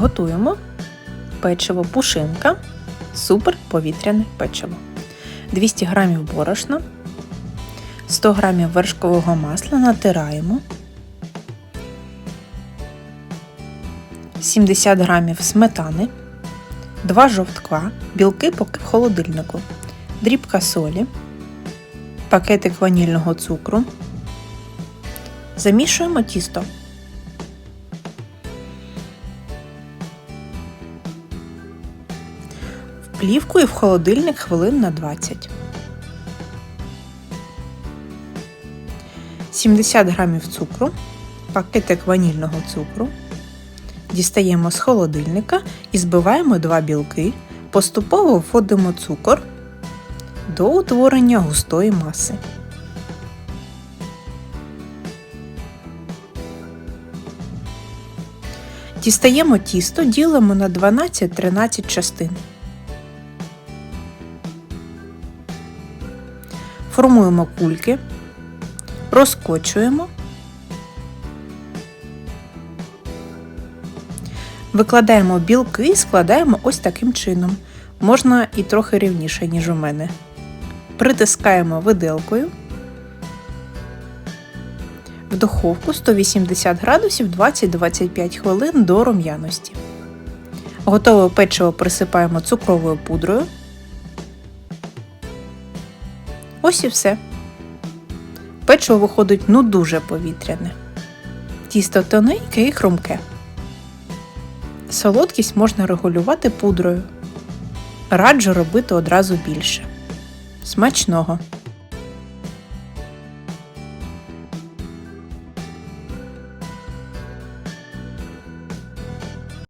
Готуємо печиво пушинка, супер повітряне печиво. 200 г борошна, 100 г вершкового масла натираємо, 70 г сметани, 2 жовтка, білки поки в холодильнику, дрібка солі, пакетик ванільного цукру. Замішуємо тісто. Плівку і в холодильник хвилин на 20. 70 грамів цукру, пакетик ванільного цукру. Дістаємо з холодильника і збиваємо два білки. Поступово вводимо цукор до утворення густої маси. Дістаємо тісто, ділимо на 12-13 частин. Формуємо кульки, розкочуємо, викладаємо білки і складаємо ось таким чином. Можна і трохи рівніше, ніж у мене. Притискаємо виделкою в духовку 180 градусів 20-25 хвилин до рум'яності. Готове печиво присипаємо цукровою пудрою. Ось і все. Печиво виходить ну дуже повітряне. Тісто тоненьке і хрумке. Солодкість можна регулювати пудрою. Раджу робити одразу більше. Смачного!